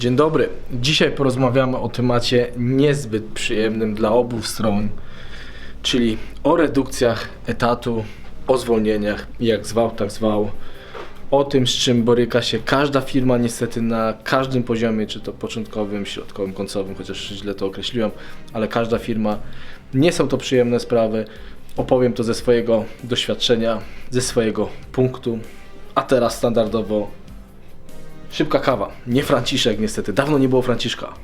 Dzień dobry. Dzisiaj porozmawiamy o temacie niezbyt przyjemnym dla obu stron, czyli o redukcjach etatu, o zwolnieniach, jak zwał, tak zwał. O tym, z czym boryka się każda firma niestety na każdym poziomie, czy to początkowym, środkowym, końcowym, chociaż źle to określiłem, ale każda firma. Nie są to przyjemne sprawy. Opowiem to ze swojego doświadczenia, ze swojego punktu. A teraz standardowo Szybka kawa. Nie Franciszek niestety. Dawno nie było Franciszka.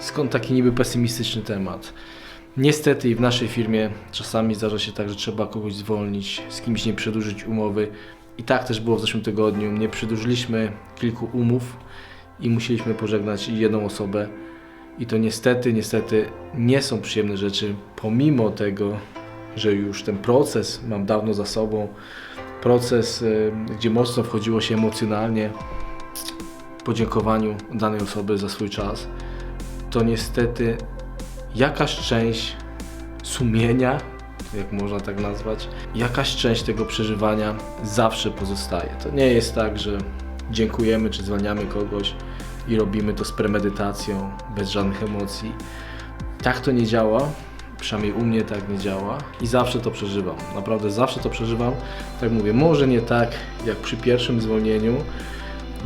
Skąd taki niby pesymistyczny temat? Niestety i w naszej firmie czasami zdarza się tak, że trzeba kogoś zwolnić, z kimś nie przedłużyć umowy. I tak też było w zeszłym tygodniu. Nie przedłużyliśmy kilku umów i musieliśmy pożegnać jedną osobę. I to niestety, niestety nie są przyjemne rzeczy, pomimo tego, że już ten proces mam dawno za sobą. Proces, y, gdzie mocno wchodziło się emocjonalnie w podziękowaniu danej osoby za swój czas, to niestety jakaś część sumienia, jak można tak nazwać, jakaś część tego przeżywania zawsze pozostaje. To nie jest tak, że dziękujemy czy zwalniamy kogoś i robimy to z premedytacją, bez żadnych emocji. Tak to nie działa, przynajmniej u mnie tak nie działa i zawsze to przeżywam. Naprawdę zawsze to przeżywam. Tak mówię, może nie tak jak przy pierwszym zwolnieniu,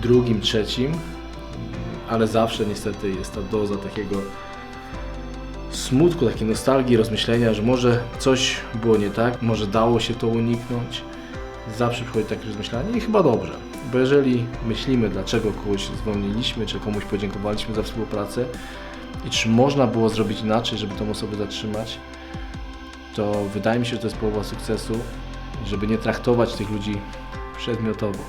drugim, trzecim, ale zawsze niestety jest ta doza takiego smutku, takiej nostalgii, rozmyślenia, że może coś było nie tak, może dało się to uniknąć. Zawsze przychodzi takie rozmyślanie i chyba dobrze. Bo jeżeli myślimy, dlaczego kogoś zwolniliśmy, czy komuś podziękowaliśmy za współpracę i czy można było zrobić inaczej, żeby tą osobę zatrzymać, to wydaje mi się, że to jest połowa sukcesu, żeby nie traktować tych ludzi przedmiotowo.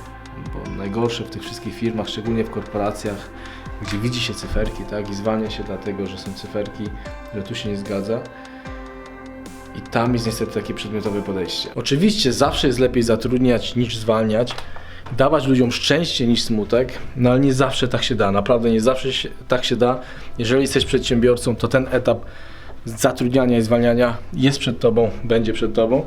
Bo najgorsze w tych wszystkich firmach, szczególnie w korporacjach, gdzie widzi się cyferki, tak, i zwalnia się dlatego, że są cyferki, że tu się nie zgadza. I tam jest niestety takie przedmiotowe podejście. Oczywiście zawsze jest lepiej zatrudniać niż zwalniać, dawać ludziom szczęście niż smutek, no ale nie zawsze tak się da, naprawdę nie zawsze się, tak się da. Jeżeli jesteś przedsiębiorcą, to ten etap zatrudniania i zwalniania jest przed tobą, będzie przed tobą.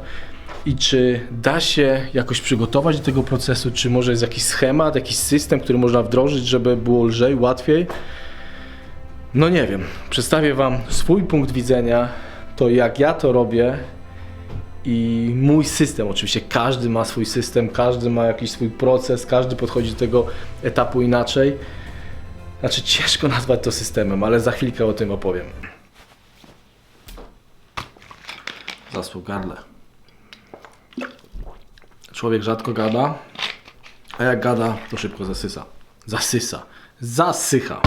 I czy da się jakoś przygotować do tego procesu, czy może jest jakiś schemat, jakiś system, który można wdrożyć, żeby było lżej, łatwiej? No nie wiem. Przedstawię Wam swój punkt widzenia, to jak ja to robię i mój system. Oczywiście każdy ma swój system, każdy ma jakiś swój proces, każdy podchodzi do tego etapu inaczej. Znaczy ciężko nazwać to systemem, ale za chwilkę o tym opowiem. Zasług gardle. Człowiek rzadko gada, a jak gada, to szybko zasysa. Zasysa. Zasycha.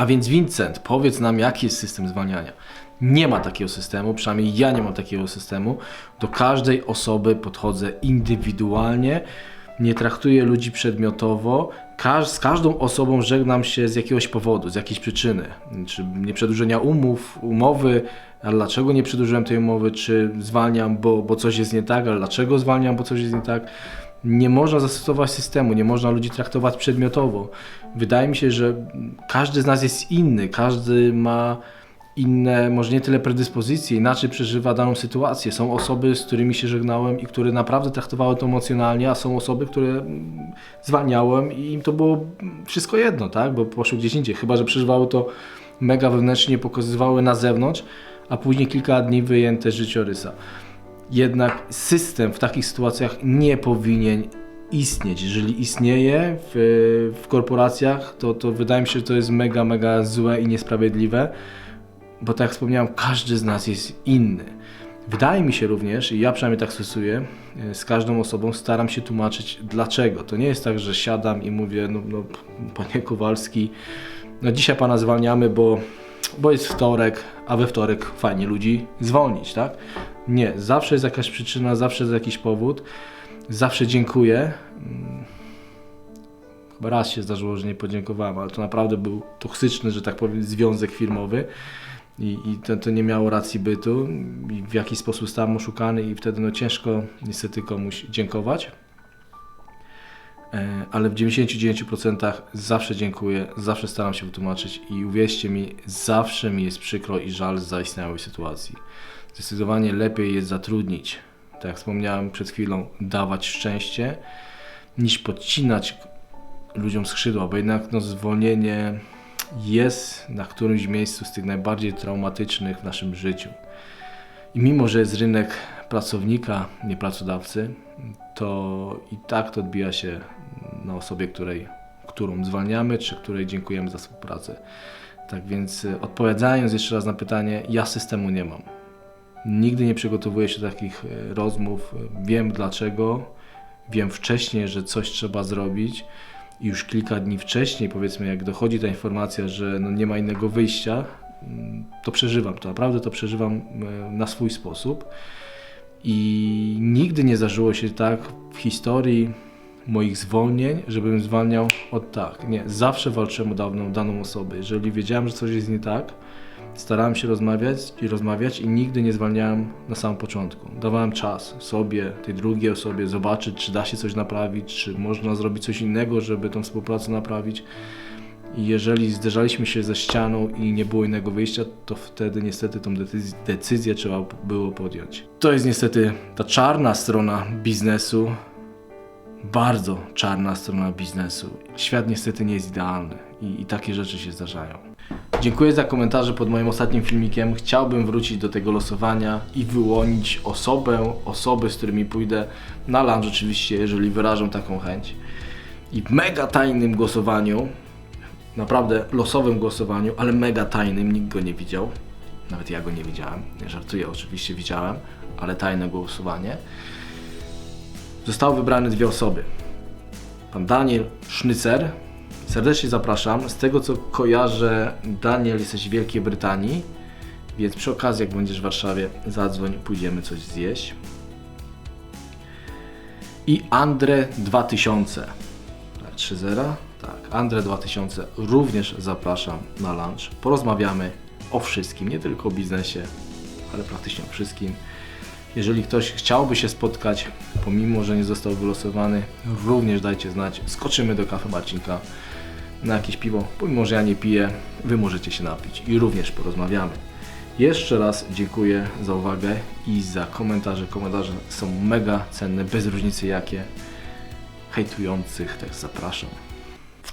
A więc Vincent, powiedz nam, jaki jest system zwalniania. Nie ma takiego systemu, przynajmniej ja nie mam takiego systemu. Do każdej osoby podchodzę indywidualnie, nie traktuję ludzi przedmiotowo. Każ, z każdą osobą żegnam się z jakiegoś powodu, z jakiejś przyczyny. Czy nieprzedłużenia umów, umowy, ale dlaczego nie przedłużyłem tej umowy, czy zwalniam, bo, bo coś jest nie tak, ale dlaczego zwalniam, bo coś jest nie tak. Nie można zastosować systemu, nie można ludzi traktować przedmiotowo. Wydaje mi się, że każdy z nas jest inny, każdy ma inne, może nie tyle predyspozycje, inaczej przeżywa daną sytuację. Są osoby, z którymi się żegnałem i które naprawdę traktowały to emocjonalnie, a są osoby, które mm, zwalniałem i im to było wszystko jedno, tak? Bo poszły gdzieś indziej. Chyba, że przeżywały to mega wewnętrznie, pokazywały na zewnątrz, a później kilka dni wyjęte z życiorysa. Jednak system w takich sytuacjach nie powinien istnieć. Jeżeli istnieje w, w korporacjach, to, to wydaje mi się, że to jest mega, mega złe i niesprawiedliwe bo tak jak wspomniałem, każdy z nas jest inny. Wydaje mi się również, i ja przynajmniej tak stosuję, e, z każdą osobą staram się tłumaczyć dlaczego. To nie jest tak, że siadam i mówię, no, no panie Kowalski, no dzisiaj pana zwalniamy, bo, bo jest wtorek, a we wtorek fajnie ludzi zwolnić, tak? Nie, zawsze jest jakaś przyczyna, zawsze jest jakiś powód, zawsze dziękuję. Mm, chyba raz się zdarzyło, że nie podziękowałem, ale to naprawdę był toksyczny, że tak powiem, związek firmowy i, i to, to, nie miało racji bytu i w jakiś sposób zostałem oszukany i wtedy no ciężko niestety komuś dziękować. E, ale w 99% zawsze dziękuję, zawsze staram się wytłumaczyć i uwierzcie mi, zawsze mi jest przykro i żal z zaistniałej sytuacji. Zdecydowanie lepiej jest zatrudnić, tak jak wspomniałem przed chwilą, dawać szczęście, niż podcinać ludziom skrzydła, bo jednak no, zwolnienie jest na którymś miejscu z tych najbardziej traumatycznych w naszym życiu. I mimo, że jest rynek pracownika, nie pracodawcy, to i tak to odbija się na osobie, której, którą zwalniamy, czy której dziękujemy za współpracę. Tak więc y, odpowiadając jeszcze raz na pytanie, ja systemu nie mam. Nigdy nie przygotowuję się do takich y, rozmów. Wiem dlaczego, wiem wcześniej, że coś trzeba zrobić i już kilka dni wcześniej, powiedzmy, jak dochodzi ta informacja, że no nie ma innego wyjścia, mm, to przeżywam to. Naprawdę to przeżywam y, na swój sposób. I nigdy nie zdarzyło się tak w historii moich zwolnień, żebym zwalniał od tak. Nie, zawsze walczyłem o daną, daną osobę. Jeżeli wiedziałem, że coś jest nie tak, starałem się rozmawiać i rozmawiać i nigdy nie zwalniałem na samym początku. Dawałem czas sobie, tej drugiej osobie, zobaczyć, czy da się coś naprawić, czy można zrobić coś innego, żeby tą współpracę naprawić. I jeżeli zderzaliśmy się ze ścianą i nie było innego wyjścia, to wtedy niestety tą decyzję, decyzję trzeba było podjąć. To jest niestety ta czarna strona biznesu, bardzo czarna strona biznesu. Świat niestety nie jest idealny i, i takie rzeczy się zdarzają. Dziękuję za komentarze pod moim ostatnim filmikiem. Chciałbym wrócić do tego losowania i wyłonić osobę, osoby, z którymi pójdę na lunch oczywiście, jeżeli wyrażą taką chęć. I w mega tajnym głosowaniu, naprawdę losowym głosowaniu, ale mega tajnym, nikt go nie widział. Nawet ja go nie widziałem. Żartuję, oczywiście widziałem, ale tajne głosowanie zostały wybrane dwie osoby. Pan Daniel Sznycer. Serdecznie zapraszam. Z tego co kojarzę, Daniel jesteś w Wielkiej Brytanii, więc przy okazji, jak będziesz w Warszawie, zadzwoń, pójdziemy coś zjeść. I Andre 2000. Tak, 3.0? Tak, Andre 2000 również zapraszam na lunch. Porozmawiamy o wszystkim, nie tylko o biznesie, ale praktycznie o wszystkim. Jeżeli ktoś chciałby się spotkać, pomimo że nie został wylosowany, również dajcie znać. Skoczymy do kafe Marcinka na jakieś piwo. Pomimo, że ja nie piję, Wy możecie się napić i również porozmawiamy. Jeszcze raz dziękuję za uwagę i za komentarze. Komentarze są mega cenne, bez różnicy jakie. Hejtujących też zapraszam.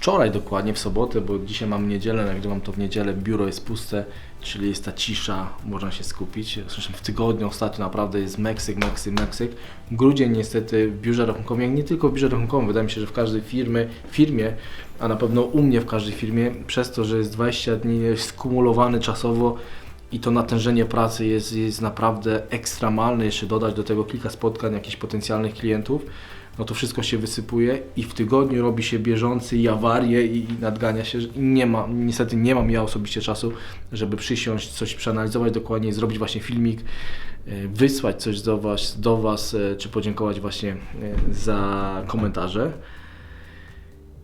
Wczoraj dokładnie, w sobotę, bo dzisiaj mam niedzielę, nagrywam to w niedzielę, biuro jest puste, czyli jest ta cisza, można się skupić. Zresztą w tygodniu ostatnio naprawdę jest Meksyk, Meksyk, Meksyk. Grudzień niestety w biurze rachunkowym, jak nie tylko w biurze rachunkowym, wydaje mi się, że w każdej firmie, firmie, a na pewno u mnie w każdej firmie, przez to, że jest 20 dni skumulowany czasowo i to natężenie pracy jest, jest naprawdę ekstremalne, jeszcze dodać do tego kilka spotkań jakichś potencjalnych klientów, no to wszystko się wysypuje i w tygodniu robi się bieżący i awarie i, nadgania się. I nie ma, niestety nie mam ja osobiście czasu, żeby przysiąść, coś przeanalizować dokładnie, zrobić właśnie filmik, e, wysłać coś do Was, do was e, czy podziękować właśnie e, za komentarze.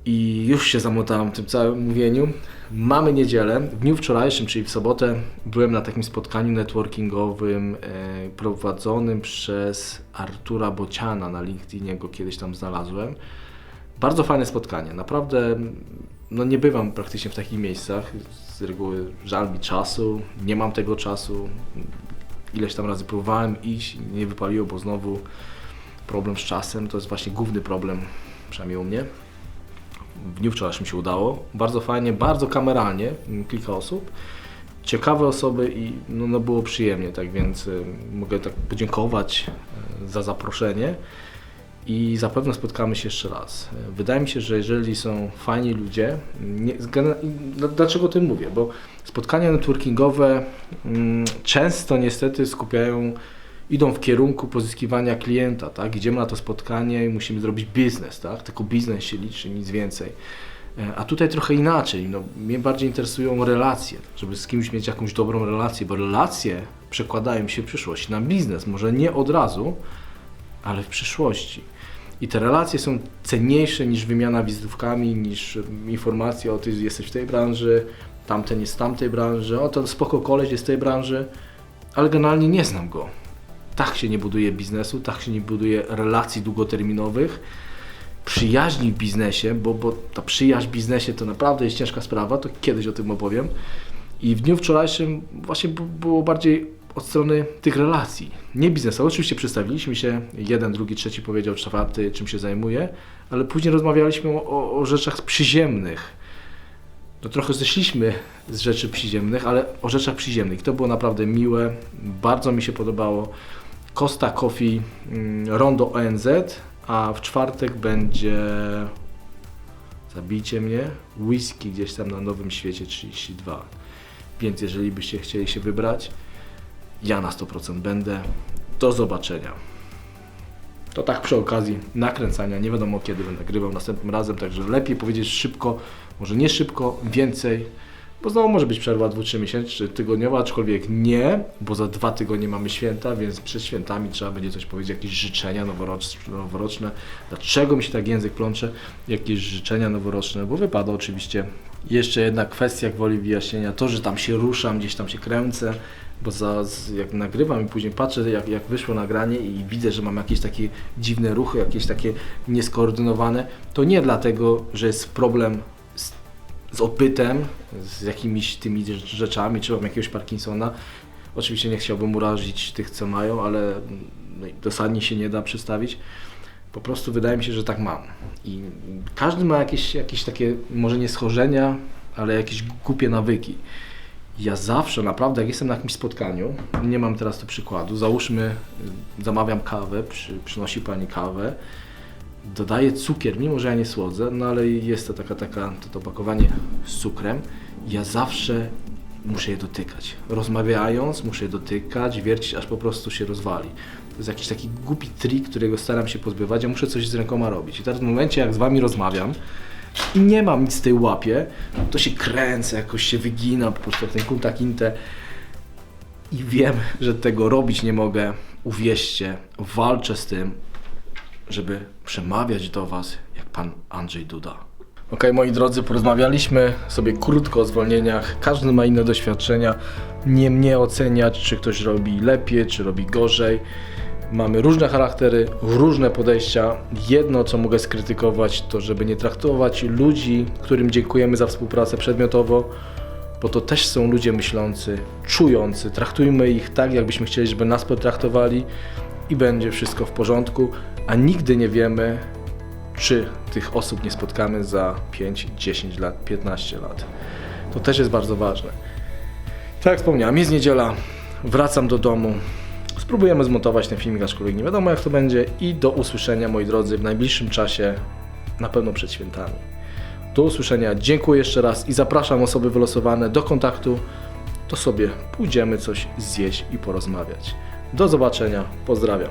I już się zamotałem w tym całym mówieniu. Mamy niedzielę. W dniu wczorajszym, czyli w sobotę, byłem na takim spotkaniu networkingowym e, prowadzonym przez Artura Bociana na LinkedInie, go kiedyś tam znalazłem. Bardzo fajne spotkanie. Naprawdę no nie bywam praktycznie w takich miejscach. Z reguły żal mi czasu, nie mam tego czasu. Ileś tam razy próbowałem iść, nie wypaliło, bo znowu problem z czasem to jest właśnie główny problem, przynajmniej u mnie w dniu wczorajszym się udało. Bardzo fajnie, bardzo kameralnie, mm, kilka osób. Ciekawe osoby i no, no było przyjemnie, tak więc y, mogę tak podziękować y, za zaproszenie i zapewne spotkamy się jeszcze raz. Wydaje mi się, że jeżeli są fajni ludzie, nie, dlaczego o tym mówię? Bo spotkania networkingowe mm, często niestety skupiają idą w kierunku pozyskiwania klienta, tak? Idziemy na to spotkanie i musimy zrobić biznes, tak? Tylko biznes się liczy, nic więcej. E, a tutaj trochę inaczej. No, mnie bardziej interesują relacje, żeby z kimś mieć jakąś dobrą relację, bo relacje przekładają się w przyszłości na biznes. Może nie od razu, ale w przyszłości. I te relacje są cenniejsze niż wymiana wizytówkami, niż informacja o ty jesteś w tej branży, tamten jest w tamtej branży, o to spoko koleś jest w tej branży, ale generalnie nie znam go tak się nie buduje biznesu, tak się nie buduje relacji długoterminowych przyjaźni w biznesie, bo, bo ta przyjaźń w biznesie to naprawdę jest ciężka sprawa, to kiedyś o tym opowiem. I w dniu wczorajszym właśnie było bardziej od strony tych relacji, nie biznesowych. Oczywiście przedstawiliśmy się, jeden, drugi, trzeci powiedział, czwarty, czym się zajmuje, ale później rozmawialiśmy o, o rzeczach przyziemnych. No trochę zeszliśmy z rzeczy przyziemnych, ale o rzeczach przyziemnych. To było naprawdę miłe, bardzo mi się podobało. Costa Coffee mm, Rondo ONZ, a w czwartek będzie zabijcie mnie, whisky gdzieś tam na Nowym Świecie 32. Więc jeżeli byście chcieli się wybrać, ja na 100% będę. Do zobaczenia. To tak przy okazji nakręcania, nie wiadomo kiedy będę nagrywał następnym razem, także lepiej powiedzieć szybko, może nie szybko, więcej, bo znowu może być przerwa 2-3 miesięcy, czy tygodniowa, aczkolwiek nie, bo za dwa tygodnie mamy święta, więc przed świętami trzeba będzie coś powiedzieć, jakieś życzenia noworoczne, noworoczne. Dlaczego mi się tak język plącze? Jakieś życzenia noworoczne, bo wypada oczywiście. Jeszcze jedna kwestia, woli wyjaśnienia, to, że tam się ruszam, gdzieś tam się kręcę, bo za, jak nagrywam i później patrzę, jak, jak wyszło nagranie i widzę, że mam jakieś takie dziwne ruchy, jakieś takie nieskoordynowane, to nie dlatego, że jest problem z, opytem, z jakimiś tymi rzeczami, czy mam jakiegoś Parkinsona. Oczywiście nie chciałbym urazić tych, co mają, ale no, i dosadnie się nie da przedstawić. Po prostu wydaje mi się, że tak mam. I każdy ma jakieś, jakieś takie, może nie schorzenia, ale jakieś głupie nawyki. Ja zawsze, naprawdę, jak jestem na jakimś spotkaniu, nie mam teraz tu przykładu, załóżmy, y, zamawiam kawę, przy, przynosi pani kawę, dodaję cukier, mimo że ja nie słodzę, no ale jest to taka, taka, to, to opakowanie z cukrem, ja zawsze muszę je dotykać. Rozmawiając, muszę je dotykać, wiercić, aż po prostu się rozwali. To jest jakiś taki głupi trik, którego staram się pozbywać, ja muszę coś z rękoma robić. I teraz w momencie, jak z Wami rozmawiam, i nie mam nic w tej łapie, to się kręcę, jakoś się wygina, po prostu ten kuntak inte. I wiem, że tego robić nie mogę. Uwierzcie, walczę z tym, żeby przemawiać do Was jak pan Andrzej Duda. Ok, moi drodzy, porozmawialiśmy sobie krótko o zwolnieniach. Każdy ma inne doświadczenia. Nie mnie oceniać, czy ktoś robi lepiej, czy robi gorzej. Mamy różne charaktery, różne podejścia. Jedno, co mogę skrytykować, to żeby nie traktować ludzi, którym dziękujemy za współpracę przedmiotowo, bo to też są ludzie myślący, czujący. Traktujmy ich tak, jakbyśmy chcieli, żeby nas potraktowali i będzie wszystko w porządku, a nigdy nie wiemy, czy tych osób nie spotkamy za 5, 10 lat, 15 lat. To też jest bardzo ważne. Tak jak wspomniałem, jest niedziela, wracam do domu. Spróbujemy zmontować ten filmik, aczkolwiek nie wiadomo jak to będzie. I do usłyszenia, moi drodzy, w najbliższym czasie, na pewno przed świętami. Do usłyszenia, dziękuję jeszcze raz i zapraszam osoby wylosowane do kontaktu. To sobie pójdziemy coś zjeść i porozmawiać. Do zobaczenia, pozdrawiam.